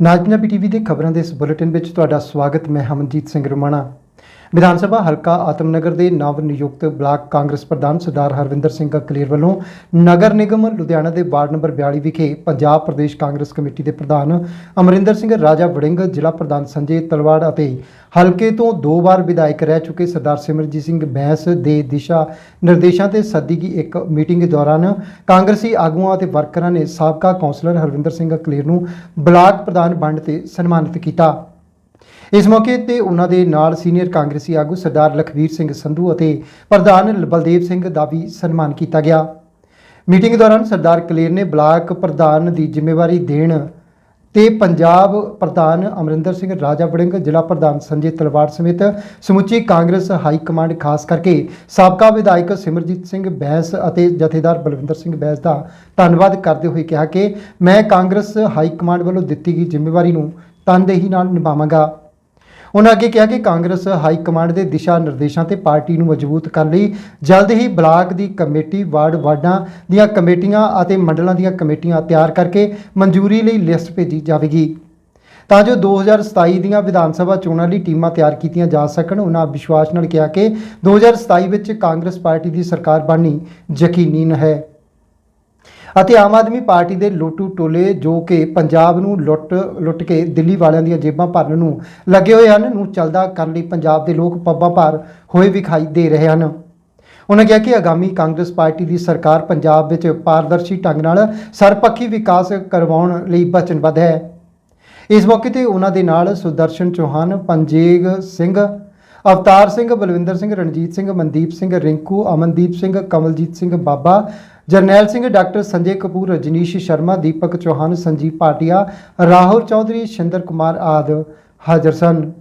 ਨਾਜਨਾ PTV ਦੇ ਖਬਰਾਂ ਦੇ ਇਸ ਬੁਲੇਟਿਨ ਵਿੱਚ ਤੁਹਾਡਾ ਸਵਾਗਤ ਮੈਂ ਹਮਨਜੀਤ ਸਿੰਘ ਰਮਾਣਾ। ਵਿਧਾਨ ਸਭਾ ਹਲਕਾ ਆਤਮਨਗਰ ਦੇ ਨਵ ਨਿਯੁਕਤ ਬਲਾਕ ਕਾਂਗਰਸ ਪ੍ਰਧਾਨ ਸਰਦਾਰ ਹਰਵਿੰਦਰ ਸਿੰਘ ਕਲੇਰ ਵੱਲੋਂ ਨਗਰ ਨਿਗਮ ਲੁਧਿਆਣਾ ਦੇ ਵਾਰਡ ਨੰਬਰ 42 ਵਿਖੇ ਪੰਜਾਬ ਪ੍ਰਦੇਸ਼ ਕਾਂਗਰਸ ਕਮੇਟੀ ਦੇ ਪ੍ਰਧਾਨ ਅਮਰਿੰਦਰ ਸਿੰਘ ਰਾਜਾ ਵੜਿੰਗ, ਜ਼ਿਲ੍ਹਾ ਪ੍ਰਧਾਨ ਸੰਜੇ ਤਲਵਾੜ ਅਤੇ ਹਲਕੇ ਤੋਂ ਦੋ ਵਾਰ ਵਿਧਾਇਕ ਰਹਿ ਚੁੱਕੇ ਸਰਦਾਰ ਸਿਮਰਜੀਤ ਸਿੰਘ ਬੈਂਸ ਦੇ ਦਿਸ਼ਾ ਨਿਰਦੇਸ਼ਾਂ ਤੇ ਸੱਦੀ ਗਈ ਇੱਕ ਮੀਟਿੰਗ ਦੌਰਾਨ ਕਾਂਗਰਸੀ ਆਗੂਆਂ ਅਤੇ ਵਰਕਰਾਂ ਨੇ ਸਾਬਕਾ ਕੌਂਸਲਰ ਹਰਵਿੰਦਰ ਸਿੰਘ ਕਲੇਰ ਨੂੰ ਬਲਾਕ ਪ੍ਰਧਾਨ ਵੰਡ ਤੇ ਸਨਮਾਨਿਤ ਕੀਤਾ। ਇਸ ਮੌਕੇ ਤੇ ਉਹਨਾਂ ਦੇ ਨਾਲ ਸੀਨੀਅਰ ਕਾਂਗਰਸੀ ਆਗੂ ਸਰਦਾਰ ਲਖਵੀਰ ਸਿੰਘ ਸੰਧੂ ਅਤੇ ਪ੍ਰਧਾਨ ਬਲਦੇਵ ਸਿੰਘ ਦਾ ਵੀ ਸਨਮਾਨ ਕੀਤਾ ਗਿਆ। ਮੀਟਿੰਗ ਦੌਰਾਨ ਸਰਦਾਰ ਕਲੇਰ ਨੇ ਬਲਾਕ ਪ੍ਰਧਾਨ ਦੀ ਜ਼ਿੰਮੇਵਾਰੀ ਦੇਣ ਤੇ ਪੰਜਾਬ ਪ੍ਰਧਾਨ ਅਮਰਿੰਦਰ ਸਿੰਘ ਰਾਜਾ ਵੜਿੰਗ ਜ਼ਿਲ੍ਹਾ ਪ੍ਰਧਾਨ ਸੰਜੇ ਤਲਵਾੜ ਸਮੇਤ ਸਮੁੱਚੀ ਕਾਂਗਰਸ ਹਾਈ ਕਮਾਂਡ, ਖਾਸ ਕਰਕੇ ਸਾਬਕਾ ਵਿਧਾਇਕ ਸਿਮਰਜੀਤ ਸਿੰਘ ਬੈਂਸ ਅਤੇ ਜਥੇਦਾਰ ਬਲਵਿੰਦਰ ਸਿੰਘ ਬੈਂਸ ਦਾ ਧੰਨਵਾਦ ਕਰਦੇ ਹੋਏ ਕਿਹਾ ਕਿ ਮੈਂ ਕਾਂਗਰਸ ਹਾਈ ਕਮਾਂਡ ਵੱਲੋਂ ਦਿੱਤੀ ਗਈ ਜ਼ਿੰਮੇਵਾਰੀ ਨੂੰ ਤਨਦੇਹੀ ਨਾਲ ਨਿਭਾਵਾਂਗਾ। ਉਹਨਾਂ ਅੱਗੇ ਕਿਹਾ ਕਿ ਕਾਂਗਰਸ ਹਾਈ ਕਮਾਂਡ ਦੇ ਦਿਸ਼ਾ ਨਿਰਦੇਸ਼ਾਂ ਤੇ ਪਾਰਟੀ ਨੂੰ ਮਜ਼ਬੂਤ ਕਰਨ ਲਈ ਜਲਦ ਹੀ ਬਲਾਕ ਦੀ ਕਮੇਟੀ, ਵਾਰਡ ਵਾਰਡਾਂ ਦੀਆਂ ਕਮੇਟੀਆਂ ਅਤੇ ਮੰਡਲਾਂ ਦੀਆਂ ਕਮੇਟੀਆਂ ਤਿਆਰ ਕਰਕੇ ਮਨਜ਼ੂਰੀ ਲਈ ਲਿਸਟ ਭੇਜੀ ਜਾਵੇਗੀ। ਤਾਂ ਜੋ 2027 ਦੀਆਂ ਵਿਧਾਨ ਸਭਾ ਚੋਣਾਂ ਲਈ ਟੀਮਾਂ ਤਿਆਰ ਕੀਤੀਆਂ ਜਾ ਸਕਣ, ਉਹਨਾਂ ਵਿਸ਼ਵਾਸ ਨਾਲ ਕਿਹਾ ਕਿ 2027 ਵਿੱਚ ਕਾਂਗਰਸ ਪਾਰਟੀ ਦੀ ਸਰਕਾਰ ਬਣਨੀ ਯਕੀਨੀ ਹੈ। ਅਤੇ ਆਮ ਆਦਮੀ ਪਾਰਟੀ ਦੇ ਲੋਟੂ ਟੋਲੇ ਜੋ ਕਿ ਪੰਜਾਬ ਨੂੰ ਲੁੱਟ ਲੁੱਟ ਕੇ ਦਿੱਲੀ ਵਾਲਿਆਂ ਦੀਆਂ ਜੇਬਾਂ ਭਰਨ ਨੂੰ ਲੱਗੇ ਹੋਏ ਹਨ, ਨੂੰ ਚਲਦਾ ਕਰਨ ਲਈ ਪੰਜਾਬ ਦੇ ਲੋਕ ਪੱਬਾਂ ਭਾਰ ਹੋਏ ਵਿਖਾਈ ਦੇ ਰਹੇ ਹਨ। ਉਹਨਾਂ ਕਿਹਾ ਕਿ ਆਗਾਮੀ ਕਾਂਗਰਸ ਪਾਰਟੀ ਦੀ ਸਰਕਾਰ ਪੰਜਾਬ ਵਿੱਚ ਪਾਰਦਰਸ਼ੀ ਢੰਗ ਨਾਲ ਸਰਪੱਖੀ ਵਿਕਾਸ ਕਰਵਾਉਣ ਲਈ ਵਚਨਬੱਧ ਹੈ। ਇਸ ਮੌਕੇ ਤੇ ਉਹਨਾਂ ਦੇ ਨਾਲ ਸੁਦਰਸ਼ਨ ਚੌਹਾਨ, ਪੰਜੇਗ ਸਿੰਘ ਅਵਤਾਰ ਸਿੰਘ, ਬਲਵਿੰਦਰ ਸਿੰਘ, ਰਣਜੀਤ ਸਿੰਘ, ਮਨਦੀਪ ਸਿੰਘ, ਰਿੰਕੂ, ਅਮਨਦੀਪ ਸਿੰਘ, ਕਮਲਜੀਤ ਸਿੰਘ ਬਾਬਾ, ਜਰਨੈਲ ਸਿੰਘ, ਡਾਕਟਰ ਸੰਜੇ ਕਪੂਰ, ਰਜਨੀਸ਼ ਸ਼ਰਮਾ, ਦੀਪਕ ਚੌਹਾਨ, ਸੰਜੀਵ ਭਾਟੀਆ ਰਾਹੁਲ ਚੌਧਰੀ, ਸ਼ਿੰਦਰ ਕੁਮਾਰ ਆਦਿ ਹਾਜ਼ਰ ਸਨ।